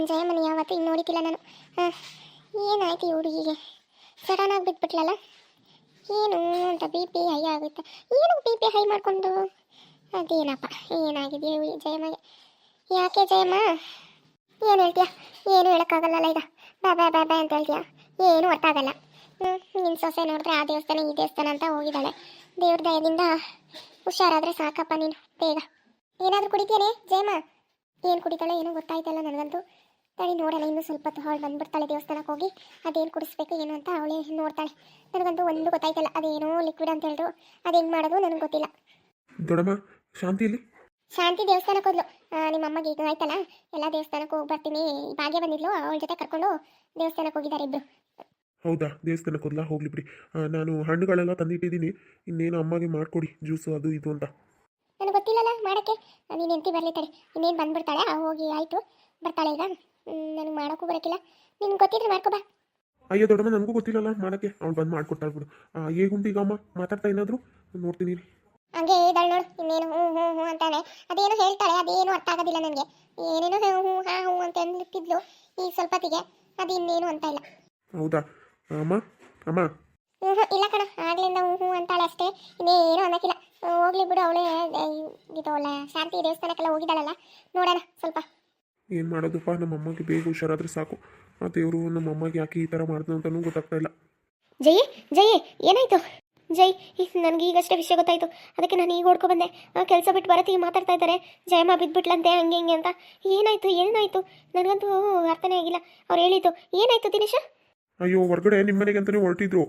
ನನ್ನ ಜಯಮ್ಮನ ಯಾವತ್ತೂ ಇನ್ನು ನೋಡಿತಿಲ್ಲ ನಾನು. ಹಾಂ, ಏನಾಯ್ತು ಈ ಹುಡುಗಿಗೆ? ಸಡನ್ನಾಗಿ ಬಿಟ್ಬಿಟ್ಲಲ್ಲ? ಏನು ಅಂತ ಬಿ ಪಿ ಹೈ ಆಗುತ್ತೆ? ಏನು ಬಿ ಪಿ ಹೈ ಮಾಡಿಕೊಂಡು? ಅದೇನಪ್ಪ, ಏನಾಗಿದೆ ಜಯಮ್ಮಗೆ? ಯಾಕೆ ಜಯಮ್ಮ? ಏನು ಹೇಳ್ತೀಯ? ಏನು ಹೇಳೋಕ್ಕಾಗಲ್ಲಲ್ಲ ಈಗ. ಬಾ ಬಾ ಬಾ ಬಾ ಅಂತ ಹೇಳ್ತೀಯ? ಏನು ಅರ್ಥ ಆಗಲ್ಲ ಹ್ಞೂ ನಿನ್ನ ಸೊಸೆ ನೋಡಿದ್ರೆ ಆ ದೇವಸ್ಥಾನ, ಈ ದೇವಸ್ಥಾನ ಅಂತ ಹೋಗಿದ್ದಾಳೆ. ದೇವ್ರ ದಯದಿಂದ ಹುಷಾರಾದರೆ ಸಾಕಪ್ಪ ನೀನು, ಬೇಗ. ಏನಾದರೂ ಕುಡಿತೇನೆ ಜಯಮ್ಮ? ಏನು ಕುಡಿತಾಳೆ ಏನೋ ಗೊತ್ತಾಯ್ತಲ್ಲ ನನಗಂತೂ. ತಡಿ ನೋಡೋಣ ಇನ್ನೂ ಸ್ವಲ್ಪ ಹೊತ್ತು ಅವಳು ಬಂದ್ಬಿಡ್ತಾಳೆ ದೇವಸ್ಥಾನಕ್ಕೆ ಹೋಗಿ. ಅದೇನು ಕುಡಿಸ್ಬೇಕು ಏನು ಅಂತ ಅವಳೇ ನೋಡ್ತಾಳೆ. ನನಗಂತೂ ಒಂದು ಗೊತ್ತಾಯ್ತಲ್ಲ ಅದೇನೋ ಲಿಕ್ವಿಡ್ ಅಂತ ಹೇಳಿದ್ರು. ಅದು ಹೆಂಗೆ ಮಾಡೋದು ನನಗೆ ಗೊತ್ತಿಲ್ಲ. ದೊಡ್ಡಮ್ಮ ಶಾಂತಿಯಲ್ಲಿ ಶಾಂತಿ ದೇವಸ್ಥಾನಕ್ಕೆ ಹೋದ್ಲು. ನಿಮ್ಮ ಅಮ್ಮಗೆ ಈಗ ಆಯ್ತಲ್ಲ? ಎಲ್ಲ ದೇವಸ್ಥಾನಕ್ಕೆ ಹೋಗಿ ಬರ್ತೀನಿ. ಭಾಗ್ಯ ಬಂದಿದ್ಲು ಅವಳ ಜೊತೆ ಕರ್ಕೊಂಡು ದೇವಸ್ಥಾನಕ್ಕೆ ಹೋಗಿದ್ದಾರೆ ಇಬ್ಬರು ಹೌದಾ ದೇವಸ್ಥಾನಕ್ಕೆ ಹೋದ್ಲಾ? ಹೋಗ್ಲಿ ಬಿಡಿ. ನಾನು ಹಣ್ಣುಗಳೆಲ್ಲ ತಂದಿಟ್ಟಿದ್ದೀನಿ. ಇನ್ನೇನು ಅಮ್ಮಗೆ ಮಾಡ್ಕೊಡಿ ಜ್ಯೂಸು ಅದು ಇದು ಅಂತ. ನನಗೆ ಗೊತ್ತಿಲ್ಲಲ್ಲ ಮಾಡೋಕ್ಕೆ. ನೀನು ಎಂತಿ ಬರಲಿ ತಡೆ. ಇನ್ನೇನು ಬಂದ್ಬಿಡ್ತಾಳೆ ಹೋಗಿ ಆಯಿತು. ಬರ್ತಾಳೆ ಈಗ. ನನಗೆ ಮಾಡೋಕ್ಕೂ ಬರೋಕ್ಕಿಲ್ಲ ನಿನ್ಗೆ ಗೊತ್ತಿದ್ರೆ ಮಾಡ್ಕೋ ಬಾ. ಅಯ್ಯೋ ದೊಡ್ಡಮ್ಮ ನನಗೂ ಗೊತ್ತಿಲ್ಲಲ್ಲ ಮಾಡಕ್ಕೆ. ಅವ್ನು ಬಂದು ಮಾಡ್ಕೊಡ್ತಾಳೆ ಬಿಡು. ಹೇಗುಂಟು ಈಗ ಅಮ್ಮ? ಮಾತಾಡ್ತಾ ಏನಾದರೂ ನೋಡ್ತೀನಿ. ಹಂಗೆ ಇದ್ದಾಳೆ ನೋಡು ಇನ್ನೇನು ಹ್ಞೂ ಹ್ಞೂ ಹ್ಞೂ ಅಂತಾನೆ. ಅದೇನು ಹೇಳ್ತಾಳೆ ಅದೇನು ಅರ್ಥ ಆಗೋದಿಲ್ಲ ನನಗೆ. ಏನೇನೋ ಹ್ಞೂ ಹಾ ಹ್ಞೂ ಅಂತ ಅಂದ್ಲಿಟ್ಟಿದ್ಲು ಈ ಸ್ವಲ್ಪತ್ತಿಗೆ ಅದು ಇನ್ನೇನು ಅಂತ ಇಲ್ಲ. ಹೌದಾ? ಅಮ್ಮ ಅಮ್ಮ. ಹ್ಞೂ ಹ್ಞೂ ಇಲ್ಲ ಕಣ ಆಗ್ಲಿಂದ ಹ್ಞೂ ಹ್ಞೂ ಅಂತಾಳೆ ಅಷ್ಟೇ. ಇನ್ನೇನು ಅನ್ನಕ್ಕಿಲ್ಲ ಹೋಗ್ಲಿ ಬಿಡು ಅವಳೇ ಇದು ಅವಳ ಶಾಂತಿ ದೇವಸ್ಥಾನಕ್ಕೆಲ್ಲ ಹೋಗಿದ್ದಾಳಲ್ಲ. ನೋಡೋಣ ಸ್ವಲ್ಪ. ಏನು ಮಾಡೋದಪ್ಪ? ನಮ್ಮ ಅಮ್ಮಗೆ ಬೇಗ ಹುಷಾರಾದ್ರೆ ಸಾಕು. ಮತ್ತೆ ದೇವರು ನಮ್ಮ ಅಮ್ಮಗೆ ಯಾಕೆ ಈ ಥರ ಮಾಡಿದ್ರು ಅಂತಲೂ ಗೊತ್ತಾಗ್ತಾ ಇಲ್ಲ. ಜೈ ಜೈ ಏನಾಯ್ತು? ಜೈ ನನಗೆ ಈಗಷ್ಟೇ ವಿಷಯ ಗೊತ್ತಾಯ್ತು. ಅದಕ್ಕೆ ನಾನು ಈಗ ಓಡ್ಕೊ ಬಂದೆ. ಕೆಲಸ ಬಿಟ್ಟು ಬರತ್ತಿ ಮಾತಾಡ್ತಾ ಇದ್ದಾರೆ. ಜಯಮ್ಮ ಬಿದ್ಬಿಟ್ಲಂತೆ, ಹಂಗೆ, ಹಿಂಗೆ ಅಂತ. ಏನಾಯ್ತು ಏನಾಯ್ತು? ನನಗಂತೂ ಅರ್ಥನೇ ಆಗಿಲ್ಲ. ಅವ್ರು ಹೇಳಿದ್ದು, ಏನಾಯ್ತು ದಿನೇಶ? ಅಯ್ಯೋ ಹೊರಗಡೆ ನಿಮ್ಮ ಮನೆಗೆ ಅಂತಲೇ ಹೊರಟಿದ್ರು.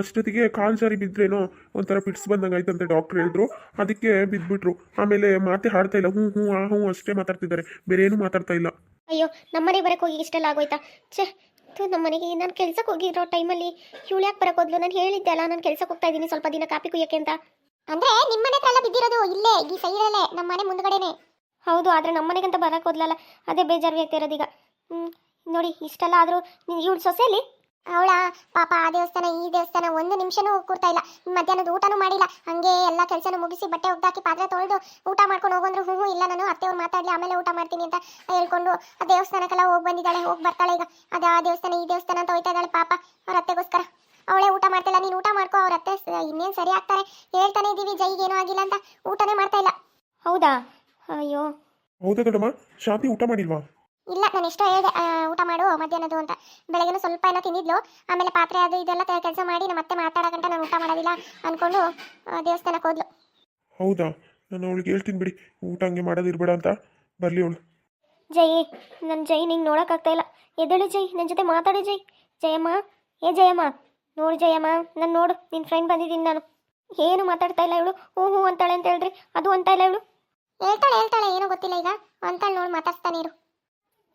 ಅಷ್ಟೊತ್ತಿಗೆ ಕಾಲು ಸಾರಿ ಬಿದ್ದರೇನೋ ಒಂಥರ ಪಿಟ್ಸ್ ಬಂದಂಗೆ ಅಂತ ಡಾಕ್ಟ್ರ್ ಹೇಳಿದ್ರು. ಅದಕ್ಕೆ ಬಿದ್ದುಬಿಟ್ರು ಆಮೇಲೆ ಮಾತೆ ಹಾಡ್ತಾ ಇಲ್ಲ. ಹ್ಞೂ ಹ್ಞೂ ಆ ಹ್ಞೂ ಅಷ್ಟೇ ಮಾತಾಡ್ತಿದ್ದಾರೆ. ಬೇರೆ ಏನೂ ಮಾತಾಡ್ತಾ ಇಲ್ಲ. ಅಯ್ಯೋ ನಮ್ಮನೆ ಬರಕ್ಕೆ ಹೋಗಿ ಇಷ್ಟೆಲ್ಲ ಆಗೋಯ್ತಾ? ಛೇ ನಮ್ಮ ಮನೆಗೆ ನಾನು ಕೆಲ್ಸಕ್ಕೆ ಹೋಗಿರೋ ಟೈಮಲ್ಲಿ ಇವಳು ಯಾಕೆ ಬರಕ್ಕೆ ಹೋದ್ಲು? ನಾನು ಹೇಳಿದ್ದೆ ಅಲ್ಲ ನಾನು ಕೆಲ್ಸಕ್ಕೆ ಹೋಗ್ತಾ ಇದ್ದೀನಿ. ಸ್ವಲ್ಪ ದಿನ ಕಾಪಿ ಕುಯ್ಯಕ್ಕೆ ಅಂತ. ಅಂದ್ರೆ ನಿಮ್ಮ ಮನೆ ಹತ್ರ ಎಲ್ಲ ಬಿದ್ದಿರೋದು ಇಲ್ಲೇ ಈ ಸೈಡಲ್ಲೇ ನಮ್ಮ ಮನೆ ಮುಂದ್ಗಡೆನೆ? ಹೌದು ಆದರೆ ನಮ್ಮ ಮನೆಗಂತ ಬರಕ್ಕೆ ಹೋದ್ಲಲ್ಲ ಅದೇ ಬೇಜಾರು ಆಗ್ತಾ ಇರೋದೀಗ ಹ್ಞೂ ನೋಡಿ ಇಷ್ಟೆಲ್ಲ ಆದರೂ ಇವಳು ಸೊಸೆಯಲ್ಲಿ ಅವಳ ಪಾಪ ಆ ದೇವಸ್ಥಾನ ಈ ದೇವಸ್ಥಾನ ಒಂದು ನಿಮಿಷನೂ ಕೂರ್ತಾ ಇಲ್ಲ. ಮಧ್ಯಾಹ್ನದ ಊಟನೂ ಮಾಡಿಲ್ಲ. ಹಂಗೆ ಎಲ್ಲ ಕೆಲಸನೂ ಮುಗಿಸಿ ಬಟ್ಟೆ ಒಗ್ದಾಕಿ ಪಾತ್ರೆ ತೊಳೆದು ಊಟ ಮಾಡ್ಕೊಂಡು ಹೋಗಂದ್ರು ಹೂವು ಹ್ಞೂ ಇಲ್ಲ ನಾನು. ಅತ್ತೆಯವ್ರು ಮಾತಾಡಲಿ ಆಮೇಲೆ ಊಟ ಮಾಡ್ತೀನಿ ಅಂತ ಹೇಳ್ಕೊಂಡು ಆ ದೇವಸ್ಥಾನಕ್ಕೆಲ್ಲ ಹೋಗಿ ಬಂದಿದ್ದಾಳೆ ಹೋಗಿ ಬರ್ತಾಳೆ ಈಗ. ಅದೇ ಆ ದೇವಸ್ಥಾನ ಈ ದೇವಸ್ಥಾನ ಅಂತ ಹೋಯ್ತಾ ಇದ್ದಾಳೆ ಪಾಪ ಅವ್ರ ಅತ್ತೆಗೋಸ್ಕರ. ಅವಳೇ ಊಟ ಮಾಡ್ತಿಲ್ಲ ನೀನು ಊಟ ಮಾಡ್ಕೋ ಅವ್ರ ಅತ್ತೆ ಇನ್ನೇನು ಸರಿ ಆಗ್ತಾರೆ. ಹೇಳ್ತಾನೆ ಇದ್ದೀವಿ ಜೈಗೆ ಏನೂ ಆಗಿಲ್ಲ ಅಂತ ಊಟನೇ ಮಾಡ್ತಾ ಇಲ್ಲ. ಹೌದಾ? ಅಯ್ಯೋ. ಹೌದಾ ದೊಡ್ಡಮ್ಮ? ಶಾಂತಿ ಊಟ ಮಾಡಿಲ್ವಾ? ಇಲ್ಲ ನಾನು ಎಷ್ಟೋ ಹೇಳಿದೆ ಊಟ ಮಾಡು ಮಧ್ಯಾಹ್ನದು ಅಂತ. ಬೆಳಗ್ಗೆ ಸ್ವಲ್ಪ ಏನೋ ತಿಂದಿದ್ಲು ಆಮೇಲೆ ಪಾತ್ರೆ ಅದು ಇದೆಲ್ಲ ಕೆಲಸ ಮಾಡಿ ನಮ್ಮ ಮತ್ತೆ ಮಾತಾಡೋಕಂಟ ನಾನು ಊಟ ಮಾಡೋದಿಲ್ಲ ಅಂದ್ಕೊಂಡು ಆ, ದೇವಸ್ಥಾನಕ್ಕೆ ಹೋದ್ಲು. ಹೌದಾ? ನಾನು ಅವಳಿಗೆ ಹೇಳ್ತೀನಿ ಬಿಡಿ ಊಟ ಹಂಗೆ ಮಾಡೋದಿರ್ಬೇಡ ಅಂತ. ಬರಲಿ ಅವಳು. ಜೈ ನನ್ನ ಜೈ ನಿಂಗೆ ನೋಡೋಕ್ಕಾಗ್ತಾ ಇಲ್ಲ. ಎದ್ದೇಳು ಜೈ ನನ್ನ ಜೊತೆ ಮಾತಾಡು ಜೈ. ಜಯಮ್ಮ ಏ ಜಯಮ್ಮ ನೋಡು ಜಯಮ್ಮ ನಾನು ನೋಡು ನಿನ್ನ ಫ್ರೆಂಡ್ ಬಂದಿದ್ದೀನಿ ನಾನು. ಏನು ಮಾತಾಡ್ತಾ ಇಲ್ಲ ಇವಳು? ಹ್ಞೂ ಹ್ಞೂ ಅಂತಾಳೆ ಅಂತ ಹೇಳ್ರಿ ಅದು ಅಂತ ಇಲ್ಲ ಇವಳು? ಹೇಳ್ತಾಳೆ ಹೇಳ್ತಾಳೆ ಏನೋ ಗೊತ್ತಿಲ್ಲ ಈಗ. ಅಂತಾಳೆ ನೋಡಿ ಮಾತಾಡ್ತಾನೆ ಇರು.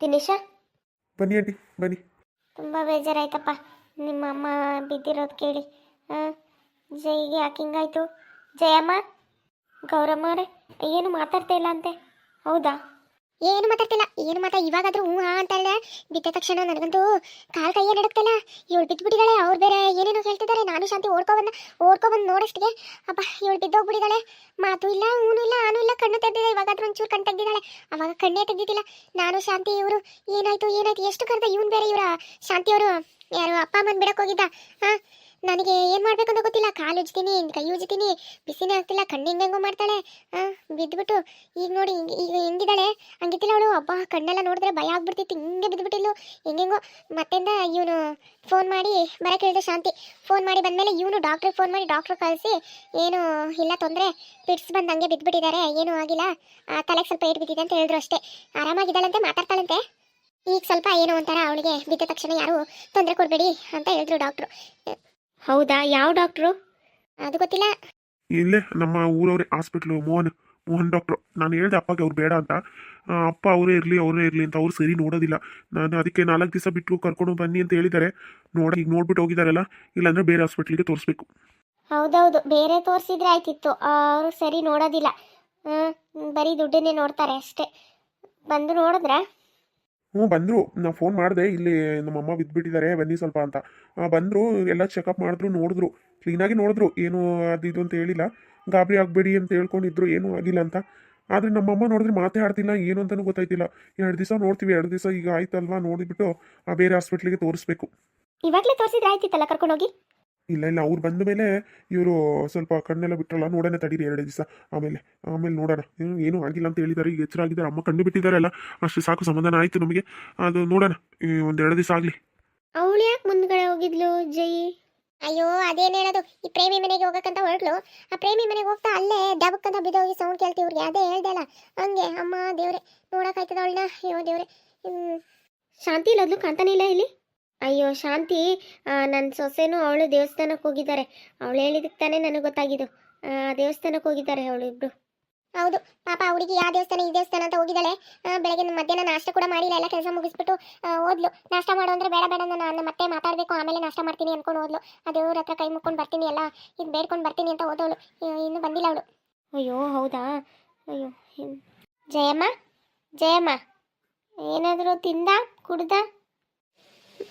ದಿನೇಶ? ಬನ್ನಿ ಆಂಟಿ ಬನ್ನಿ. ತುಂಬ ಬೇಜಾರಾಯ್ತಪ್ಪ. ನಿಮ್ಮ ಅಮ್ಮ ಬಿದ್ದಿರೋದು ಕೇಳಿ. ಹಾಂ ಜೈಗೆ ಯಾಕೆ ಹಿಂಗಾಯ್ತು ಜಯಮ್ಮ? ಗೌರಮ್ಮ ಅವರೇ ಏನು ಮಾತಾಡ್ತಾ ಇಲ್ಲ ಅಂತೆ? ಹೌದಾ? ಏನು ಮಾತಾಡ್ತಿಲ್ಲ? ಏನು ಮಾತಾ? ಇವಾಗಾದ್ರೂ ಹ್ಞೂ ಹಾ ಅಂತ ಹೇಳಿದೆ ಬಿದ್ದ ತಕ್ಷಣ ನನಗಂತೂ ಕಾಲು ಕೈಯೇ ನಡಕ್ತಲ್ಲ ಇವಳು ಬಿದ್ದುಬಿಟ್ಟಿದ್ದಾಳೆ ಅವ್ರು ಬೇರೆ ಏನೇನೋ ಹೇಳ್ತಿದ್ದಾರೆ. ನಾನು ಶಾಂತಿ ಓಡ್ಕೊ ಓಡ್ಕೊಬಂದು ಓಡ್ಕೊ ಬಂದು ನೋಡಷ್ಟಿಗೆ ಅಪ್ಪ ಇವಳು ಬಿದ್ದೋಗ್ಬಿಟ್ಟಿದ್ದಾಳೆ ಮಾತು ಇಲ್ಲ, ಹೂನು ಇಲ್ಲ, ಆನೂ ಇಲ್ಲ, ಕಣ್ಣು ತೆಗ್ದಿದೆ. ಇವಾಗಾದ್ರೂ ಒಂಚೂರು ಕಣ್ಣು ತೆಗ್ದಿದ್ದಾಳೆ. ಅವಾಗ ಕಣ್ಣೇ ತೆಗ್ದಿದ್ದಿಲ್ಲ. ನಾನು ಶಾಂತಿ ಇವರು. ಏನಾಯ್ತು ಏನಾಯ್ತು? ಎಷ್ಟು ಕರೆದ ಇವನು ಬೇರೆ ಇವರ? ಶಾಂತಿಯವರು ಯಾರು? ಅಪ್ಪ ಅಮ್ಮನ ಬಿಡಕ್ಕೆ ಹೋಗಿದ್ದ? ಹಾಂ? ನನಗೆ ಏನು ಮಾಡಬೇಕು ಅಂತ ಗೊತ್ತಿಲ್ಲ. ಕಾಲು ಉಜ್ತೀನಿ, ಕೈ ಉಜ್ತೀನಿ, ಬಿಸಿನೇ ಆಗ್ತಿಲ್ಲ, ಕಣ್ಣು ಹೆಂಗೆಂಗೋ ಮಾಡ್ತಾಳೆ. ಬಿದ್ದುಬಿಟ್ಟು ಈಗ ನೋಡಿ ಈಗ ಹೆಂಗಿದ್ದಾಳೆ? ಹಂಗಿತ್ತಿಲ್ಲ ಅವಳು. ಅಬ್ಬ, ಕಣ್ಣೆಲ್ಲ ನೋಡಿದ್ರೆ ಭಯ ಆಗ್ಬಿಡ್ತಿತ್ತು. ಹಿಂಗೆ ಬಿದ್ದುಬಿಟ್ಟಿಲ್ಲ ಹೆಂಗೆಂಗೋ, ಮತ್ತೆಂದ ಇವನು ಫೋನ್ ಮಾಡಿ ಬರಕ್ಕೆ ಹೇಳಿದೆ ಶಾಂತಿ. ಫೋನ್ ಮಾಡಿ ಬಂದಮೇಲೆ ಇವನು ಡಾಕ್ಟ್ರಿಗೆ ಫೋನ್ ಮಾಡಿ ಡಾಕ್ಟ್ರ್ ಕಳಿಸಿ, ಏನು, ಇಲ್ಲ ತೊಂದರೆ ಪಿಟ್ಸ್ ಬಂದು ಹಂಗೆ ಬಿದ್ದುಬಿಟ್ಟಿದ್ದಾರೆ ಏನೂ ಆಗಿಲ್ಲ. ತಲೆಗೆ ಸ್ವಲ್ಪ ಏಟ್ ಬಿದ್ದಿದೆ ಅಂತ ಹೇಳಿದ್ರು ಅಷ್ಟೇ. ಆರಾಮಾಗಿದ್ದಾಳಂತೆ, ಮಾತಾಡ್ತಾಳಂತೆ? ಈಗ ಸ್ವಲ್ಪ ಏನೋ ಒಂಥರ ಅವಳಿಗೆ ಬಿದ್ದ ತಕ್ಷಣ ಯಾರು ತೊಂದರೆ ಕೊಡಬೇಡಿ ಅಂತ ಹೇಳಿದ್ರು ಡಾಕ್ಟ್ರು ಹೌದಾ? ಯಾವ ಡಾಕ್ಟ್ರು ಅದು ಗೊತ್ತಿಲ್ಲ. ಇಲ್ಲೇ ನಮ್ಮ ಊರವ್ರೆ ಹಾಸ್ಪಿಟ್ಲು ಮೋಹನ್ ಮೋಹನ್ ಡಾಕ್ಟ್ರು ನಾನು ಹೇಳಿದೆ ಅಪ್ಪಗೆ ಅವ್ರು ಬೇಡ ಅಂತ. ಆ, ಅಪ್ಪ ಅವರೇ ಇರಲಿ ಅವರೇ ಇರಲಿ ಅಂತ. ಅವ್ರು ಸರಿ ನೋಡೋದಿಲ್ಲ. ನಾನು ಅದಕ್ಕೆ ನಾಲ್ಕು ದಿವಸ ಬಿಟ್ಟು ಕರ್ಕೊಂಡು ಬನ್ನಿ ಅಂತ ಹೇಳಿದ್ದಾರೆ. ನೋಡ ಈಗ ನೋಡ್ಬಿಟ್ಟು ಹೋಗಿದಾರಲ್ಲ ಇಲ್ಲಾಂದ್ರೆ ಬೇರೆ ಹಾಸ್ಪಿಟ್ಲಿಗೆ ತೋರಿಸ್ಬೇಕು. ಹೌದೌದು ಬೇರೆ ತೋರಿಸಿದ್ರೆ ಆಯ್ತಿತ್ತು. ಅವರು ಸರಿ ನೋಡೋದಿಲ್ಲ. ಹ್ಮ್, ಬರೀ ದುಡ್ಡನ್ನೇ ನೋಡ್ತಾರೆ ಅಷ್ಟೇ. ಬಂದು ನೋಡಿದ್ರ? ಹ್ಞೂ, ಬಂದರು. ನಾನು ಫೋನ್ ಮಾಡಿದೆ. ಇಲ್ಲಿ ನಮ್ಮಮ್ಮ ಬಿದ್ದುಬಿಟ್ಟಿದ್ದಾರೆ ಬನ್ನಿ ಸ್ವಲ್ಪ ಅಂತ. ಬಂದರು. ಎಲ್ಲ ಚೆಕಪ್ ಮಾಡಿದ್ರು, ನೋಡಿದ್ರು. ಕ್ಲೀನಾಗಿ ನೋಡಿದ್ರು. ಏನು ಅದು ಇದು ಅಂತ ಹೇಳಿಲ್ಲ. ಗಾಬರಿ ಆಗಬೇಡಿ ಅಂತ ಹೇಳ್ಕೊಂಡಿದ್ರು. ಏನೂ ಆಗಿಲ್ಲ ಅಂತ. ಆದರೆ ನಮ್ಮಮ್ಮ ನೋಡಿದ್ರೆ ಮಾತೇ ಆಡ್ತಿಲ್ಲ. ಏನು ಅಂತಲೂ ಗೊತ್ತಾಯ್ತಿಲ್ಲ. ಎರಡು ದಿವಸ ನೋಡ್ತೀವಿ. ಎರಡು ದಿವಸ ಈಗ ಆಯ್ತಲ್ವಾ ನೋಡಿಬಿಟ್ಟು ಬೇರೆ ಹಾಸ್ಪಿಟ್ಲಿಗೆ ತೋರಿಸ್ಬೇಕು. ಇವಾಗಲೇ ತೋರಿಸಿದ್ರೆ ಆಯ್ತಿತ್ತಲ್ಲ ಕರ್ಕೊಂಡೋಗಿ? ಇಲ್ಲ ಇಲ್ಲ, ಅವ್ರು ಬಂದ ಮೇಲೆ ಇವರು ಸ್ವಲ್ಪ ಕಣ್ಣೆಲ್ಲ ಬಿಟ್ರಲ್ಲ, ನೋಡೋಣ ತಡೀರಿ ಎರಡು ದಿವಸ. ಆಮೇಲೆ ಆಮೇಲೆ ನೋಡೋಣ. ಏನು ಆಗಿಲ್ಲ ಅಂತ ಹೇಳಿದ್ದಾರೆ ಈಗ ಎಚ್ಚರ ಆಗಿದ್ದಾರೆ. ಅಮ್ಮ ಕಣ್ಣು ಬಿಟ್ಟಿದ್ದಾರಲ್ಲ ಅಷ್ಟು ಸಾಕು ಸಮಾಧಾನ ಆಯಿತು ನಮಗೆ. ಅದು ನೋಡೋಣ ಒಂದು ಎರಡು ದಿವಸ ಆಗಲಿ. ಅವಳು ಯಾಕೆ ಮುಂದ್ಗಡೆ ಹೋಗಿದ್ಲು ಜೈ ಅಯ್ಯೋ, ಅದೇನು ಹೇಳೋದು? ಈ ಪ್ರೇಮಿ ಮನೆಗೆ ಹೋಗಕ್ಕಂತ ಹೊರಟ್ಲು. ಆ ಪ್ರೇಮಿ ಮನೆಗೆ ಹೋಗ್ತಾ ಅಲ್ಲೇ ಡಬಕ್ಕಂತ ಬಿದ್ದೋಗಿ ಸೌಂಡ್ ಕೇಳ್ತೀವಿ ಇವ್ರಿಗೆ. ಅದೇ ಹೇಳ್ದೆ ಅಲ್ಲ, ಹಂಗೆ, ಅಮ್ಮ, ದೇವ್ರೆ, ನೋಡಕ್ಕಾಯ್ತದ ಅವಳನ್ನ? ಅಯ್ಯೋ, ದೇವ್ರೆ. ಶಾಂತಿ ಇಲ್ಲದ್ಲು ಕಾಣ್ತಾನೆ ಇಲ್ಲ ಇಲ್ಲಿ. ಅಯ್ಯೋ ಶಾಂತಿ ನನ್ನ ಸೊಸೆನೂ ಅವಳು ದೇವಸ್ಥಾನಕ್ಕೆ ಹೋಗಿದ್ದಾರೆ. ಅವಳು ಹೇಳಿದಕ್ಕೆ ತಾನೇ ನನಗೆ ಗೊತ್ತಾಗಿದ್ದು. ದೇವಸ್ಥಾನಕ್ಕೆ ಹೋಗಿದ್ದಾರೆ ಅವಳು ಇಬ್ರು. ಹೌದು ಪಾಪ ಹುಡುಗಿ ಯಾವ ದೇವಸ್ಥಾನ ಈ ದೇವಸ್ಥಾನ ಅಂತ ಹೋಗಿದ್ದಾಳೆ. ಬೆಳಗ್ಗೆ ಮಧ್ಯಾಹ್ನ ನಾಷ್ಟ ಕೂಡ ಮಾಡಿಲ್ಲ ಎಲ್ಲ ಕೆಲಸ ಮುಗಿಸ್ಬಿಟ್ಟು ಓದ್ಲು ಹೋದ್ಲು. ನಾಷ್ಟ ಮಾಡು ಅಂದ್ರೆ ಬೇಡ ಬೇಡ ನಾನು ಮತ್ತೆ ಮಾತಾಡಬೇಕು ಆಮೇಲೆ ನಾಷ್ಟ ಮಾಡ್ತೀನಿ ಅನ್ಕೊಂಡು ಹೋದ್ಲು. ಆ ದೇವ್ರ ಹತ್ರ ಕೈ ಮುಕ್ಕೊಂಡು ಬರ್ತೀನಿ ಎಲ್ಲ ಇದು ಬೇಡ್ಕೊಂಡು ಬರ್ತೀನಿ ಅಂತ ಹೋದವಳು. ಇನ್ನೂ ಬಂದಿಲ್ಲ ಅವಳು. ಅಯ್ಯೋ ಹೌದಾ? ಅಯ್ಯೋ. ಜಯಮ್ಮ ಜಯಮ್ಮ ಏನಾದರೂ ತಿಂದ ಕುಡ್ದ?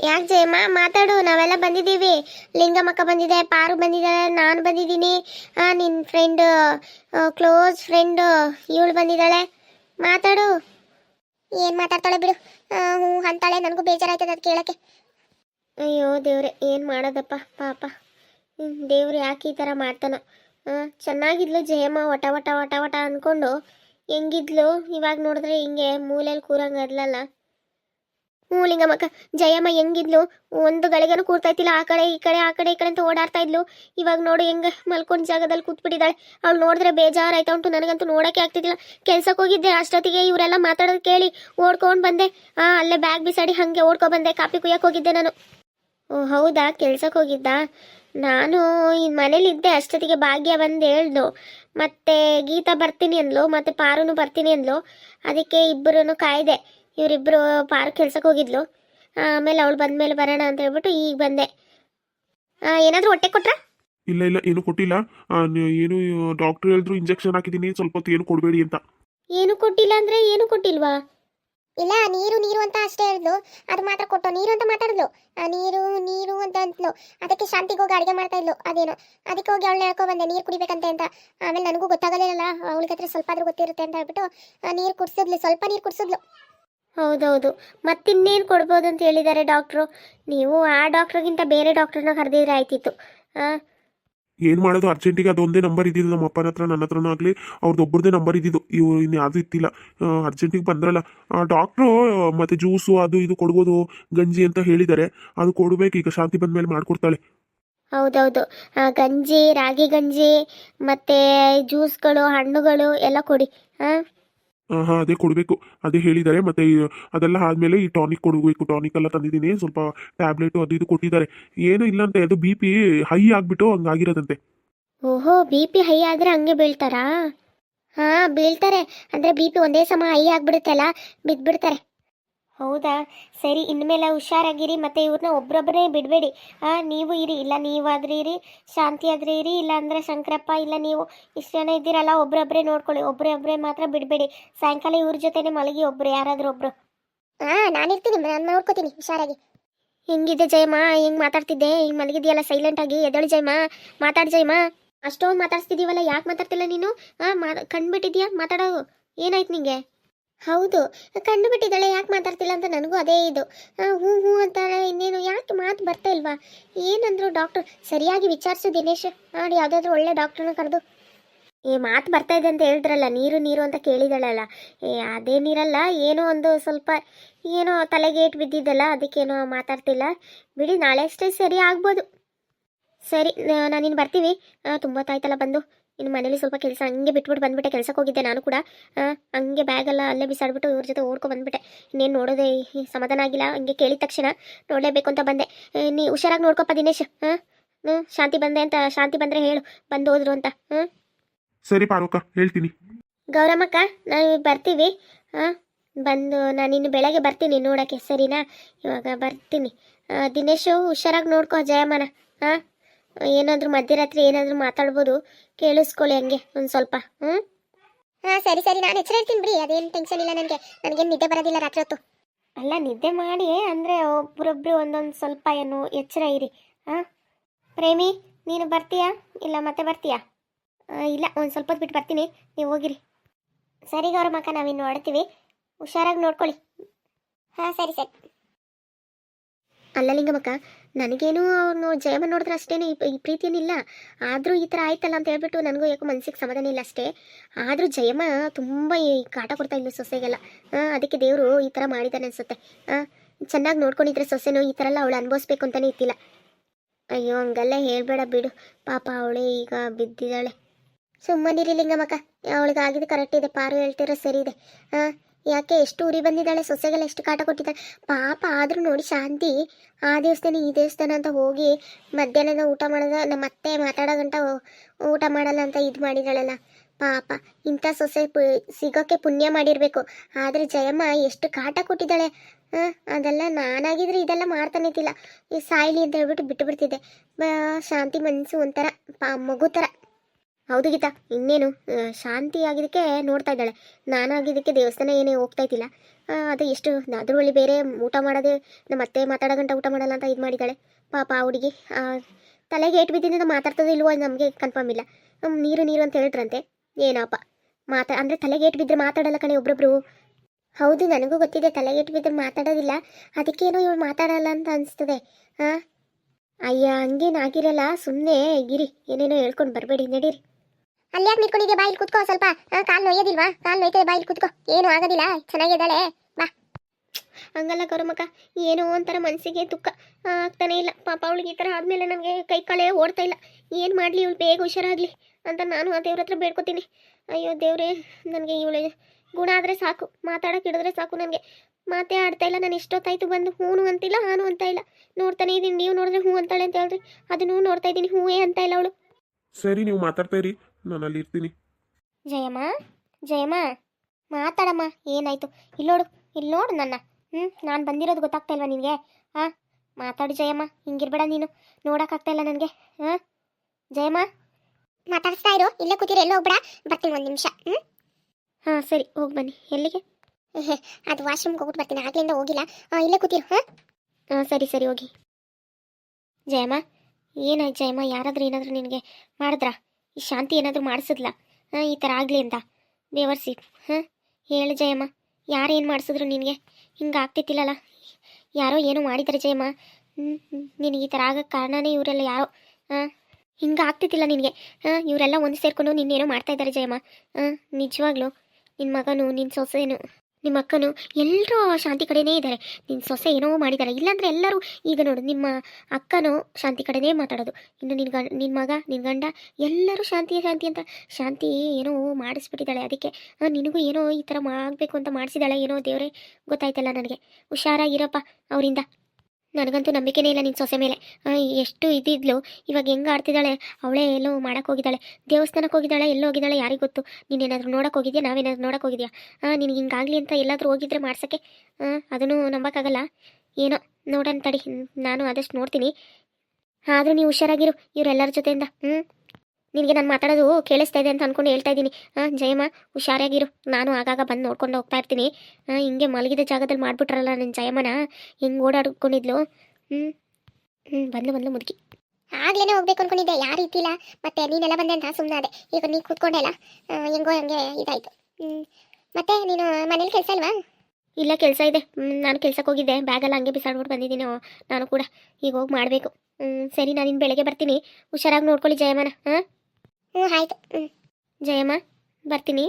ಯಾಕೆ ಜಯಮ್ಮ? ಮಾತಾಡು, ನಾವೆಲ್ಲ ಬಂದಿದ್ದೀವಿ. ಲಿಂಗಮ್ಮಕ್ಕ ಬಂದಿದೆ, ಪಾರು ಬಂದಿದ್ದಾಳೆ ನಾನು ಬಂದಿದ್ದೀನಿ. ನಿನ್ನ ಫ್ರೆಂಡ್ ಕ್ಲೋಸ್ ಫ್ರೆಂಡ್ ಇವಳು ಬಂದಿದ್ದಾಳೆ. ಮಾತಾಡು. ಏನು ಮಾತಾಡ್ತಾಳೆ ಬಿಡು. ಹ್ಞೂ ಅಂತಾಳೆ, ನನಗೂ ಬೇಜಾರಾಯ್ತದೆ ಅದು ಕೇಳೋಕ್ಕೆ. ಅಯ್ಯೋ, ದೇವ್ರೆ, ಏನು ಮಾಡೋದಪ್ಪ, ಪಾಪ. ದೇವ್ರು ಯಾಕೆ ಈ ಥರ ಮಾಡ್ತಾನೋ? ಚೆನ್ನಾಗಿದ್ಲು ಜಯಮ್ಮ, ವಟ ವಟ ವಟ ವಟ ಅಂದ್ಕೊಂಡು ಹೆಂಗಿದ್ಲು? ಇವಾಗ ನೋಡಿದ್ರೆ ಹಿಂಗೆ ಮೂಲೆಯಲ್ಲಿ ಕೂರಂಗೆ ಅದ್ಲಲ್ಲ. ಹ್ಞೂ ಲಿಂಗಮ್ಮಕ್ಕ, ಜಯಮ್ಮ ಹೆಂಗಿದ್ಲು? ಒಂದು ಗಳಿಗೆನೂ ಕೂರ್ತಾಯ್ತಿಲ್ಲ ಆ ಕಡೆ, ಈ ಕಡೆ, ಆ ಕಡೆ, ಈ ಕಡೆ ಅಂತ ಓಡಾಡ್ತಾ ಇದ್ಲು. ಇವಾಗ ನೋಡು ಹೆಂಗ ಮಲ್ಕೊಂಡ್ ಜಾಗದಲ್ಲಿ ಕೂತ್ಬಿಟ್ಟಿದ್ದಾಳೆ ಅವಳು ನೋಡಿದ್ರೆ ಬೇಜಾರಾಯ್ತಾ ಉಂಟು. ನನಗಂತೂ ನೋಡಕ್ಕೆ ಆಗ್ತಿದ್ದಿಲ್ಲ. ಕೆಲ್ಸಕ್ಕೆ ಹೋಗಿದ್ದೆ. ಅಷ್ಟೊತ್ತಿಗೆ ಇವರೆಲ್ಲ ಮಾತಾಡೋದು ಕೇಳಿ ಓಡ್ಕೊಂಡು ಬಂದೆ. ಆ, ಅಲ್ಲೇ ಬ್ಯಾಗ್ ಬಿಸಾಡಿ ಹಂಗೆ ಓಡ್ಕೊ ಬಂದೆ. ಕಾಪಿ ಕುಯ್ಯಕ್ಕೆ ಹೋಗಿದ್ದೆ ನಾನು. ಓ, ಹೌದಾ? ಕೆಲ್ಸಕ್ಕೆ ಹೋಗಿದ್ದ? ನಾನು ಮನೇಲಿದ್ದೆ ಅಷ್ಟೊತ್ತಿಗೆ ಭಾಗ್ಯ ಬಂದು ಹೇಳ್ದು. ಮತ್ತೆ ಗೀತಾ ಬರ್ತೀನಿ ಅಂದ್ಲು. ಮತ್ತೆ ಪಾರುನು ಬರ್ತೀನಿ ಅಂದ್ಲು. ಅದಕ್ಕೆ ಇಬ್ಬರೂ ಕಾಯ್ದೆ. ಇವರಿಬ್ಬರು ಪಾರ್ಕ್ ಕೆಲ್ಸಕ್ಕೆ ಹೋಗಿದ್ಲು. ಆಮೇಲೆ ಅವಳು ಬಂದ ಮೇಲೆ ಬರೋಣ ಅಂತ ಹೇಳ್ಬಿಟ್ಟು ಈಗ ಬಂದೆ. ಆ, ಏನಾದ್ರೂ ಹೊಟ್ಟೆ ಕೊಟ್ರಾ? ಇಲ್ಲ ಇಲ್ಲ ಏನು ಕೊಟ್ಟಿಲ್ಲ. ಏನು ಡಾಕ್ಟರ್ ಹೇಳಿದ್ರು ಇಂಜೆಕ್ಷನ್ ಹಾಕಿದ್ದೀನಿ ಸ್ವಲ್ಪ ಹೊತ್ತು ಏನು ಕೊಡಬೇಡಿ ಅಂತ. ಏನು ಕೊಟ್ಟಿಲ್ಲ ಅಂದ್ರೆ ಏನು ಕೊಟ್ಟಿಲ್ವಾ? ಇಲ್ಲ ನೀರು ನೀರು ಅಂತ ಅಷ್ಟೇ ಹೇಳಿದ್ಲು. ಅದು ಮಾತ್ರ ಕೊಟ್ಟು ನೀರು ಅಂತ ಮಾತಾಡಿದ್ಲು. ಆ, ನೀರು ನೀರು ಅಂತ ಅಂತಲು ಅದಕ್ಕೆ ಶಾಂತಿಗೆ ಹೋಗಿ ಅಡುಗೆ ಮಾಡ್ತಾ ಇದ್ಲು. ಅದೇನೋ ಅದಕ್ಕೆ ಹೋಗಿ ಅವಳನ್ನ ಹೇಳ್ಕೊ ಬಂದೆ ನೀರು ಕುಡಿಬೇಕಂತೆ ಅಂತ. ಆಮೇಲೆ ನನಗೂ ಗೊತ್ತಾಗಲಿಲ್ಲ ಅವಳಿಗೆ ಹತ್ರ ಸ್ವಲ್ಪ ಆದ್ರೂ ಗೊತ್ತಿರುತ್ತೆ ಅಂತ ಹೇಳ್ಬಿಟ್ಟು ನೀರು ಕುಡಿಸಿದ್ಲು ಸ್ವಲ್ಪ ನೀರು ಕುಡ್ಸಿದ್ಲು. ಹೌದೌದು. ಮತ್ತಿನ್ನೇನು ಕೊಡ್ಬೋದು ಅಂತ ಹೇಳಿದ್ದಾರೆ ಡಾಕ್ಟ್ರು? ನೀವು ಆ ಡಾಕ್ಟ್ರಿಗಿಂತ ಬೇರೆ ಡಾಕ್ಟ್ರನ್ನ ಕರೆದಿದ್ರೆ ಆಯ್ತಿತ್ತು. ಆ, ಏನು ಮಾಡೋದು? ಅರ್ಜೆಂಟಿಗೆ ಅದೊಂದೇ ನಂಬರ್ ಇದ್ದಿದ್ದು. ನಮ್ಮ ಅಪ್ಪನ ಹತ್ರ ನನ್ನ ಹತ್ರನೂ ಆಗಲಿ ಅವ್ರದ್ದು ಒಬ್ಬರದೇ ನಂಬರ್ ಇದ್ದಿದ್ದು. ಇವು ಇನ್ನು ಯಾವುದೂ ಇತ್ತಿಲ್ಲ. ಅರ್ಜೆಂಟಿಗೆ ಬಂದ್ರಲ್ಲ. ಡಾಕ್ಟ್ರು ಮತ್ತೆ ಜ್ಯೂಸು ಅದು ಇದು ಕೊಡ್ಬೋದು ಗಂಜಿ ಅಂತ ಹೇಳಿದ್ದಾರೆ. ಅದು ಕೊಡ್ಬೇಕು. ಈಗ ಶಾಂತಿ ಬಂದ ಮೇಲೆ ಮಾಡಿಕೊಡ್ತಾಳೆ. ಹೌದೌದು. ಗಂಜಿ ರಾಗಿ ಗಂಜಿ ಮತ್ತೆ ಜ್ಯೂಸ್ಗಳು ಹಣ್ಣುಗಳು ಎಲ್ಲ ಕೊಡಿ. ಹಾಂ ಹಾಂ, ಅದೇ ಕೊಡಬೇಕು. ಅದೇ ಹೇಳಿದ್ದಾರೆ. ಮತ್ತೆ ಅದೆಲ್ಲ ಆದಮೇಲೆ ಈ ಟಾನಿಕ್ ಕೊಡಬೇಕು. ಟಾನಿಕ್ ಎಲ್ಲ ತಂದಿದ್ದೀನಿ. ಸ್ವಲ್ಪ ಟ್ಯಾಬ್ಲೆಟು ಅದು ಇದು ಕೊಟ್ಟಿದ್ದಾರೆ. ಏನು ಇಲ್ಲ ಅಂತ ಅದು ಬಿ ಪಿ ಹೈ ಆಗಿಬಿಟ್ಟು ಹಂಗಾಗಿರೋದಂತೆ. ಓಹೋ, ಬಿ ಪಿ ಹೈ ಆದರೆ ಹಂಗೆ ಬೀಳ್ತಾರಾ? ಹಾಂ, ಬೀಳ್ತಾರೆ. ಅಂದರೆ ಬಿ ಪಿ ಒಂದೇ ಸಮ ಹೈ ಆಗಿಬಿಡುತ್ತಲ್ಲ? ಬಿದ್ದುಬಿಡ್ತಾರೆ ಹೌದಾ? ಸರಿ ಇನ್ಮೇಲೆ ಹುಷಾರಾಗಿರಿ ಮತ್ತೆ ಇವ್ರನ್ನ ಒಬ್ರೊಬ್ಬರೇ ಬಿಡಬೇಡಿ. ಹಾಂ ನೀವು ಇರಿ. ಇಲ್ಲ ನೀವಾದ್ರೆ ಇರಿ ಶಾಂತಿ ಆದ್ರೆ ಇರಿ ಇಲ್ಲ ಅಂದರೆ ಶಂಕರಪ್ಪ ಇಲ್ಲ ನೀವು ಇಷ್ಟು ಜನ ಇದ್ದೀರಲ್ಲ ಒಬ್ರೊಬ್ಬರೇ ನೋಡ್ಕೊಳ್ಳಿ. ಒಬ್ಬರೇ ಒಬ್ಬರೇ ಮಾತ್ರ ಬಿಡಬೇಡಿ. ಸಾಯಂಕಾಲ ಇವ್ರ ಜೊತೆನೇ ಮಲಗಿ ಒಬ್ಬರು ಯಾರಾದರೂ ಒಬ್ಬರು ಹಾಂ ನಾನಿರ್ತೀನಿ. ನಾನು ನೋಡ್ಕೋತೀನಿ ಹುಷಾರಾಗಿ. ಹೆಂಗಿದೆ ಜಯಮ್ಮ? ಹೆಂಗೆ ಮಾತಾಡ್ತಿದ್ದೆ? ಹಿಂಗೆ ಮಲಗಿದ್ಯಲ್ಲ ಸೈಲೆಂಟ್ ಆಗಿ? ಎದಳು ಜಯಮ್ಮ. ಮಾತಾಡು ಜಯಮ್ಮ. ಅಷ್ಟೊಂದು ಮಾತಾಡ್ತಿದ್ದೀವಲ್ಲ ಯಾಕೆ ಮಾತಾಡ್ತಿಲ್ಲ ನೀನು? ಆ ಮಾ ಕಂಡುಬಿಟ್ಟಿದ್ಯಾ ಮಾತಾಡೋ ಏನಾಯ್ತು ನಿಂಗೆ? ಹೌದು. ಕಣ್ಣು ಬಿಟ್ಟಿದ್ದಾಳೆ ಯಾಕೆ ಮಾತಾಡ್ತಿಲ್ಲ ಅಂತ ನನಗೂ ಅದೇ ಇದು. ಹ್ಞೂ ಹ್ಞೂ ಅಂತಾಳೆ, ಇನ್ನೇನು ಯಾಕೆ ಮಾತು ಬರ್ತಾ ಇಲ್ವಾ? ಏನಂದ್ರು ಡಾಕ್ಟ್ರು, ಸರಿಯಾಗಿ ವಿಚಾರಿಸು ದಿನೇಶ್, ನೋಡಿ, ಯಾವುದಾದ್ರೂ ಒಳ್ಳೆ ಡಾಕ್ಟ್ರನ್ನ ಕರೆದು. ಏ, ಮಾತು ಬರ್ತಾ ಇದೆ ಅಂತ ಹೇಳಿದ್ರಲ್ಲ, ನೀರು ನೀರು ಅಂತ ಕೇಳಿದಳಲ್ಲ. ಏ, ಅದೇ ನೀರಲ್ಲ, ಏನೋ ಒಂದು ಸ್ವಲ್ಪ, ಏನೋ ತಲೆಗೆ ಏಟು ಬಿದ್ದಿದ್ದಲ್ಲ, ಅದಕ್ಕೇನೋ ಮಾತಾಡ್ತಿಲ್ಲ. ಬಿಡಿ, ನಾಳೆ ಅಷ್ಟೇ ಸರಿ ಆಗ್ಬೋದು. ಸರಿ ನಾನು ಇನ್ನು ಬರ್ತೀವಿ. ತುಂಬ ಹೊತ್ತಾಯ್ತಲ್ಲ ಬಂದು. ಇನ್ನು ಮನೇಲಿ ಸ್ವಲ್ಪ ಕೆಲಸ ಹಂಗೆ ಬಿಟ್ಬಿಟ್ಟು ಬಂದ್ಬಿಟ್ಟೆ ಕೆಲಸಕ್ಕೆ ಹೋಗಿದ್ದೆ ನಾನು ಕೂಡ. ಹಂಗೆ ಬ್ಯಾಗೆಲ್ಲ ಅಲ್ಲೇ ಬಿಸಾಡ್ಬಿಟ್ಟು ಇವ್ರ ಜೊತೆ ಓಡ್ಕೊ ಬಂದ್ಬಿಟ್ಟೆ. ಇನ್ನೇನು ನೋಡೋದೇ ಸಮಾಧಾನ ಆಗಿಲ್ಲ ಹಂಗೆ ಕೇಳಿದ ತಕ್ಷಣ ನೋಡಲೇಬೇಕು ಅಂತ ಬಂದೆ. ನೀ ಹುಷಾರಾಗಿ ನೋಡ್ಕೊಪ್ಪ ದಿನೇಶ್ ಹಾಂ ಹ್ಞೂ ಶಾಂತಿ ಬಂದೆ ಅಂತ ಶಾಂತಿ ಬಂದರೆ ಹೇಳು ಬಂದು ಹೋದ್ರು ಅಂತ ಹ್ಞೂ ಸರಿ ಪಾರೋಕ ಹೇಳ್ತೀನಿ. ಗೌರಮ್ಮಕ್ಕ ನಾವು ಬರ್ತೀವಿ ಹಾಂ ಬಂದು ನಾನು ಇನ್ನು ಬೆಳಗ್ಗೆ ಬರ್ತೀನಿ ನೋಡೋಕ್ಕೆ ಸರಿನಾ? ಇವಾಗ ಬರ್ತೀನಿ. ದಿನೇಶು ಹುಷಾರಾಗಿ ನೋಡ್ಕೋ ಜಯಮ್ಮನ ಹಾಂ ಏನಾದರೂ ಮಧ್ಯರಾತ್ರಿ ಏನಾದರೂ ಮಾತಾಡ್ಬೋದು ಕೇಳಿಸ್ಕೊಳ್ಳಿ ಹಂಗೆ ಒಂದು ಸ್ವಲ್ಪ ಹ್ಞೂ ಹಾಂ ಸರಿ ಸರಿ. ನಾನು ಎಚ್ಚರ ಇರ್ತೀನಿ ಬಿಡಿ. ಅದೇನು ಟೆನ್ಷನ್ ಇಲ್ಲ ನನಗೆ. ನನಗೇನು ನಿದ್ದೆ ಬರೋದಿಲ್ಲ ರಾತ್ರಿ ಹೊತ್ತು. ಅಲ್ಲ ನಿದ್ದೆ ಮಾಡಿ ಅಂದರೆ ಒಬ್ರೊಬ್ರು ಒಂದೊಂದು ಸ್ವಲ್ಪ ಏನು ಎಚ್ಚರ ಇರಿ ಹಾಂ? ಪ್ರೇಮಿ ನೀನು ಬರ್ತೀಯಾ? ಇಲ್ಲ ಮತ್ತೆ ಬರ್ತೀಯಾ? ಇಲ್ಲ ಒಂದು ಸ್ವಲ್ಪ ಬಿಟ್ಟು ಬರ್ತೀನಿ. ನೀವು ಹೋಗಿರಿ. ಸರಿ ಗೌರಮ್ಮಕ್ಕ ನಾವಿನ್ನು ಹೊಡ್ತೀವಿ ಹುಷಾರಾಗಿ ನೋಡ್ಕೊಳ್ಳಿ. ಹಾಂ ಸರಿ ಸರಿ. ಅಲ್ಲ ಲಿಂಗಮ್ಮಕ್ಕ ನನಗೇನು ಅವನು ಜಯಮ್ಮ ನೋಡಿದ್ರೆ ಅಷ್ಟೇನು ಈ ಪ್ರೀತಿಯೇನಿಲ್ಲ. ಆದರೂ ಈ ಥರ ಆಯ್ತಲ್ಲ ಅಂತ ಹೇಳ್ಬಿಟ್ಟು ನನಗೂ ಯಾಕೋ ಮನ್ಸಿಗೆ ಸಮಾಧಾನ ಇಲ್ಲ ಅಷ್ಟೇ. ಆದರೂ ಜಯಮ್ಮ ತುಂಬ ಈ ಕಾಟ ಕೊಡ್ತಾ ಇದ್ಲು ಸೊಸೆಗೆಲ್ಲ. ಅದಕ್ಕೆ ದೇವರು ಈ ಥರ ಮಾಡಿದ್ದಾನೆ ಅನಿಸುತ್ತೆ. ಚೆನ್ನಾಗಿ ನೋಡ್ಕೊಂಡಿದ್ರೆ ಸೊಸೆನೂ ಈ ಥರ ಎಲ್ಲ ಅವಳು ಅನುಭವಿಸ್ಬೇಕು ಅಂತಲೇ ಇತ್ತಿಲ್ಲ ಅಯ್ಯೋ, ಹಂಗೆಲ್ಲ ಹೇಳ್ಬೇಡ ಬಿಡು. ಪಾಪ ಅವಳೇ ಈಗ ಬಿದ್ದಿದ್ದಾಳೆ. ಸುಮ್ಮನಿರಿ ಲಿಂಗಮ್ಮಕ್ಕ ಅವಳಿಗಾಗಿದ್ದು ಕರೆಕ್ಟ್ ಇದೆ. ಪಾರು ಹೇಳ್ತಿರೋ ಸರಿ ಇದೆ. ಹಾಂ ಯಾಕೆ ಎಷ್ಟು ಉರಿ ಬಂದಿದ್ದಾಳೆ? ಸೊಸೆಗೆಲ್ಲ ಎಷ್ಟು ಕಾಟ ಕೊಟ್ಟಿದ್ದಾಳೆ? ಪಾಪ ಆದರೂ ನೋಡಿ ಶಾಂತಿ. ಆ ದೇವಸ್ಥಾನ, ಈ ದೇವಸ್ಥಾನ ಅಂತ ಹೋಗಿ ಮಧ್ಯಾಹ್ನದ ಊಟ ಮಾಡೋದ ನಮ್ಮ ಅತ್ತೆ ಮಾತಾಡೋದಂತ ಊಟ ಮಾಡಲ್ಲ ಅಂತ ಇದು ಮಾಡಿದಾಳಲ್ಲ ಪಾಪ, ಇಂಥ ಸೊಸೆ ಪು ಸಿಗೋಕ್ಕೆ ಪುಣ್ಯ ಮಾಡಿರಬೇಕು. ಆದರೆ ಜಯಮ್ಮ ಎಷ್ಟು ಕಾಟ ಕೊಟ್ಟಿದ್ದಾಳೆ? ಹಾಂ, ಅದೆಲ್ಲ ನಾನಾಗಿದ್ರೆ ಇದೆಲ್ಲ ಮಾಡ್ತಾನೆ ಈ ಸಾಯಿಲಿ ಅಂತ ಹೇಳ್ಬಿಟ್ಟು ಬಿಟ್ಟು ಬಿಡ್ತಿದ್ದೆ. ಶಾಂತಿ ಮನಸ್ಸು ಒಂಥರ, ಪಾ, ಮಗು ಥರ. ಹೌದು ಗೀತಾ, ಇನ್ನೇನು ಶಾಂತಿ ಆಗಿದ್ದಕ್ಕೆ ನೋಡ್ತಾ ಇದ್ದಾಳೆ. ನಾನಾಗಿದ್ದಕ್ಕೆ ದೇವಸ್ಥಾನ ಏನೇ ಹೋಗ್ತಾ ಇದ್ದಿಲ್ಲ. ಅದು ಎಷ್ಟು ಅದರೊಳಗೆ ಬೇರೆ ಊಟ ಮಾಡೋದೇ ನಮ್ಮ ಅತ್ತೆ ಮಾತಾಡೋ ಊಟ ಮಾಡಲ್ಲ ಅಂತ ಇದು ಮಾಡಿದ್ದಾಳೆ. ಪಾಪ ಆ ಹುಡುಗಿ ತಲೆಗೆ ಏಟು ಬಿದ್ದಿಂದ ಮಾತಾಡ್ತದೋ ಇಲ್ವೋ ನಮಗೆ ಕನ್ಫರ್ಮ್ ಇಲ್ಲ. ನೀರು ನೀರು ಅಂತ ಹೇಳಿದ್ರಂತೆ. ಏನಪ್ಪ ಮಾತಾ, ಅಂದರೆ ತಲೆಗೆ ಏಟು ಬಿದ್ದರೆ ಮಾತಾಡಲ್ಲ ಕಣೆ ಒಬ್ಬೊಬ್ರು ಹೌದು, ನನಗೂ ಗೊತ್ತಿದೆ, ತಲೆಗೆ ಏಟ್ ಬಿದ್ದರೆ ಮಾತಾಡೋದಿಲ್ಲ. ಅದಕ್ಕೇನೋ ಇವಳು ಮಾತಾಡಲ್ಲ ಅಂತ ಅನಿಸ್ತದೆ. ಹಾಂ ಅಯ್ಯ ಹಂಗೇನಾಗಿರಲ್ಲ ಸುಮ್ಮನೆ ಗಿರಿ ಏನೇನೋ ಹೇಳ್ಕೊಂಡು ಬರಬೇಡಿ, ನಡೀರಿ. ಅಲ್ಲಿ ಯಾಕೆ ನಿಂತ್ಕೊಂಡಿದ್ಯಾ? ಬಾಯಿಲ್ ಕುತ್ಕೋ ಸ್ವಲ್ಪ. ಕಾಲು ನೋಯೋದಿಲ್ವಾ ಕಾಲು ನೋಯ್ತದೆ, ಬಾಯಿಲ್ ಕುತ್ಕೋ. ಏನು ಆಗೋದಿಲ್ಲ. ಚೆನ್ನಾಗಿದ್ದಾಳೆ. ಬಾ. ಹಂಗಲ್ಲ ಗೌರಮ್ಮಕ್ಕ ಏನೋ ಒಂಥರ ಮನಸ್ಸಿಗೆ ದುಃಖ. ಆಗ್ತಾನೆ ಇಲ್ಲ. ಪಾಪ ಅವಳಿಗೆ ಈ ಥರ ಆದಮೇಲೆ ನಮಗೆ ಕೈ ಕಾಲೇ ಓಡ್ತಾ ಇಲ್ಲ. ಏನು ಮಾಡಲಿ ಇವಳು? ಬೇಗ ಹುಷಾರಾಗಲಿ ಅಂತ ನಾನು ಆ ದೇವ್ರ ಹತ್ರ ಬೇಡ್ಕೊತೀನಿ. ಅಯ್ಯೋ ದೇವ್ರೇ, ನನಗೆ ಇವಳು ಗುಣ ಆದರೆ ಸಾಕು. ಮಾತಾಡೋಕೆ ಹಿಡಿದ್ರೆ ಸಾಕು ನನಗೆ. ಮಾತೆ ಆಡ್ತಾ ಇಲ್ಲ. ನಾನು ಎಷ್ಟೊತ್ತಾಯ್ತು ಬಂದು ಹೂನು ಅಂತಿಲ್ಲ, ಹಾನು ಅಂತ ಇಲ್ಲ. ನೋಡ್ತಾನೆ ಇದ್ದೀನಿ ನೀವು ನೋಡಿದ್ರೆ ಹೂ ಅಂತಾಳೆ ಅಂತ ಹೇಳ್ರಿ. ಅದನ್ನು ನೋಡ್ತಾ ಇದ್ದೀನಿ ಹೂವೇ ಅಂತ ಇಲ್ಲ ಅವಳು. ಸರಿ, ನೀವು ಮಾತಾಡ್ತಾ ಇರಿ. ನಾನು ಅಲ್ಲಿ ಇರ್ತೀನಿ. ಜಯಮ್ಮ ಜಯಮ್ಮ ಮಾತಾಡಮ್ಮ ಏನಾಯ್ತು? ಇಲ್ಲೋಡು ಇಲ್ಲಿ ನೋಡು ನನ್ನ. ಹ್ಞೂ ನಾನು ಬಂದಿರೋದು ಗೊತ್ತಾಗ್ತಾ ಇಲ್ವಾ ನಿನಗೆ? ಹಾಂ ಮಾತಾಡು ಜಯಮ್ಮ ಹಿಂಗಿರ್ಬೇಡ ನೀನು. ನೋಡೋಕ್ಕಾಗ್ತಾ ಇಲ್ಲ ನನಗೆ. ಹಾಂ ಜಯಮ್ಮ? ಮಾತಾಡಿಸ್ತಾ ಇರು ಇಲ್ಲೇ ಕೂತಿರು ಎಲ್ಲೋ ಹೋಗ್ಬೇಡ. ಬರ್ತೀನಿ ಒಂದು ನಿಮಿಷ ಹ್ಞೂ ಹಾಂ ಸರಿ ಹೋಗಿ ಬನ್ನಿ. ಎಲ್ಲಿಗೆ? ಅದು ವಾಶ್ರೂಮ್ಗೆ ಹೋಗ್ಬಿಟ್ಟು ಬರ್ತೀನಿ ಆಗ್ಲಿಂದ ಹೋಗಿಲ್ಲ. ಹಾಂ ಇಲ್ಲೇ ಕೂತಿರು ಹಾಂ? ಹಾಂ ಸರಿ ಸರಿ ಹೋಗಿ. ಜಯಮ್ಮ ಏನಾಯ್ತು ಜಯಮ್ಮ? ಯಾರಾದ್ರೂ ಏನಾದರೂ ನಿನಗೆ ಮಾಡಿದ್ರಾ? ಶಾಂತಿ ಏನಾದರೂ ಮಾಡಿಸಿದ್ಲ? ಹಾಂ, ಈ ಥರ ಆಗಲಿ ಅಂತ. ಬೇವರ್ಸಿ, ಹಾಂ, ಹೇಳು ಜಯಮ್ಮ. ಯಾರು ಏನು ಮಾಡಿಸಿದ್ರು ನಿನಗೆ? ಹಿಂಗೆ ಆಗ್ತಿತ್ತಿಲ್ಲಲ್ಲ ಯಾರೋ ಏನೋ ಮಾಡಿದ್ದಾರೆ ಜಯಮ್ಮ. ನಿನಗೆ ಈ ಥರ ಆಗಕ್ಕೆ ಕಾರಣನೇ ಇವರೆಲ್ಲ ಯಾರೋ, ಹಾಂ, ಹಿಂಗೆ ಆಗ್ತಿತ್ತಿಲ್ಲ ನಿನಗೆ. ಹಾಂ, ಇವರೆಲ್ಲ ಒಂದು ಸೇರ್ಕೊಂಡು ನಿನ್ನೇನೋ ಮಾಡ್ತಾ ಇದ್ದಾರೆ ಜಯಮ್ಮ. ಹಾಂ, ನಿಜವಾಗ್ಲೂ. ನಿನ್ನ ಮಗನು ನಿನ್ನ ಸೊಸೆನು. ನಿಮ್ಮ ಅಕ್ಕನು ಎಲ್ಲರೂ ಶಾಂತಿ ಕಡೆನೇ ಇದ್ದಾರೆ. ನಿನ್ನ ಸೊಸೆ ಏನೋ ಮಾಡಿದ್ದಾರೆ ಇಲ್ಲಾಂದ್ರೆ ಎಲ್ಲರೂ ಈಗ ನೋಡು, ನಿಮ್ಮ ಅಕ್ಕನು ಶಾಂತಿ ಕಡೆನೇ ಮಾತಾಡೋದು. ಇನ್ನು ನಿನ್ನ ಗಂಡ ನಿನ್ನ ಮಗ ನಿನ್ನ ಗಂಡ ಎಲ್ಲರೂ ಶಾಂತಿ ಶಾಂತಿ ಅಂತ ಶಾಂತಿ ಏನೋ ಮಾಡಿಸ್ಬಿಟ್ಟಿದ್ದಾಳೆ. ಅದಕ್ಕೆ ನಿನಗೂ ಏನೋ ಈ ಥರ ಮಾಡಬೇಕು ಅಂತ ಮಾಡಿಸಿದಾಳೆ ಏನೋ ದೇವರೇ. ಗೊತ್ತಾಯ್ತಲ್ಲ ನನಗೆ. ಹುಷಾರಾಗಿರಪ್ಪ ಅವರಿಂದ. ನನಗಂತೂ ನಂಬಿಕೆನೇ ಇಲ್ಲ ನಿನ್ನ ಸೊಸೆ ಮೇಲೆ. ಎಷ್ಟು ಇದಿದ್ಲು, ಇವಾಗ ಹೆಂಗೆ ಆಡ್ತಿದ್ದಾಳೆ, ಅವಳೇ ಎಲ್ಲೋ ಮಾಡಕ್ಕೆ ಹೋಗಿದ್ದಾಳೆ ದೇವಸ್ಥಾನಕ್ಕೆ ಹೋಗಿದ್ದಾಳೆ, ಎಲ್ಲೋ ಹೋಗಿದ್ದಾಳೆ, ಯಾರಿಗೆ ಗೊತ್ತು? ನೀನೇನಾದರೂ ನೋಡಕ್ಕೆ ಹೋಗಿದ್ಯಾ? ನಾವೇನಾದ್ರು ನೋಡಕ್ಕೆ ಹೋಗಿದ್ಯಾ? ನಿನಗೆ ಹಿಂಗಾಗಲಿ ಅಂತ ಎಲ್ಲಾದರೂ ಹೋಗಿದ್ರೆ ಮಾಡ್ಸೋಕ್ಕೆ. ಅದನ್ನು ನಂಬಕ್ಕಾಗಲ್ಲ. ಏನೋ ನೋಡೋಣ ತಡಿ, ನಾನು ಆದಷ್ಟು ನೋಡ್ತೀನಿ. ಆದರೂ ನೀವು ಹುಷಾರಾಗಿರು, ಇವರೆಲ್ಲರ ಜೊತೆಯಿಂದ ಹ್ಞೂ ನಿನಗೆ ನಾನು ಮಾತಾಡೋದು ಕೇಳಿಸ್ತಾ ಇದೆ ಅಂತ ಅಂದ್ಕೊಂಡು ಹೇಳ್ತಾ ಇದ್ದೀನಿ. ಹಾಂ ಜಯಮ್ಮ, ಹುಷಾರಾಗಿರು. ನಾನು ಆಗಾಗ ಬಂದು ನೋಡ್ಕೊಂಡು ಹೋಗ್ತಾ ಇರ್ತೀನಿ. ಹಿಂಗೆ ಮಲಗಿದ ಜಾಗದಲ್ಲಿ ಮಾಡಿಬಿಟ್ರಲ್ಲ ನನ್ನ ಜಯಮ್ಮನ. ಹಿಂಗೆ ಓಡಾಡ್ಕೊಂಡಿದ್ಲು. ಹ್ಞೂ ಹ್ಞೂ ಬಂದ್ಲು ಬಂದ್ಲು, ಮುದುಕಿ. ಆಗ್ಲೇ ಹೋಗ್ಬೇಕು ಅನ್ಕೊಂಡಿದ್ದೆ. ಯಾರು ಇದ್ದಿಲ್ಲ ಮತ್ತೆ ನೀನೆಲ್ಲ ಬಂದೆ ಅಂತ ಸುಮ್ಮನೆ ಅದೇ ಈಗ ನೀನು ಕೂತ್ಕೊಂಡೆಲ್ಲ ಹೆಂಗೋ ಹಂಗೆ ಇದಾಯಿತು. ಮತ್ತೆ ನೀನು ಮನೇಲಿ ಕೆಲಸ ಇಲ್ವಾ? ಇಲ್ಲ, ಕೆಲಸ ಇದೆ. ನಾನು ಕೆಲ್ಸಕ್ಕೆ ಹೋಗಿದ್ದೆ. ಬ್ಯಾಗೆಲ್ಲ ಹಂಗೆ ಬಿಸಾಡ್ಬಿಟ್ಟು ಬಂದಿದ್ದೀನಿ ನಾನು ಕೂಡ. ಈಗ ಹೋಗಿ ಮಾಡಬೇಕು. ಸರಿ, ನಾನು ಇನ್ನು ಬೆಳಗ್ಗೆ ಬರ್ತೀನಿ. ಹುಷಾರಾಗಿ ನೋಡ್ಕೊಳ್ಳಿ ಜಯಮ್ಮನ. ಹಾಂ ಹ್ಞೂ ಆಯ್ತು. ಹ್ಞೂ. ಜಯಮ್ಮ ಬರ್ತೀನಿ.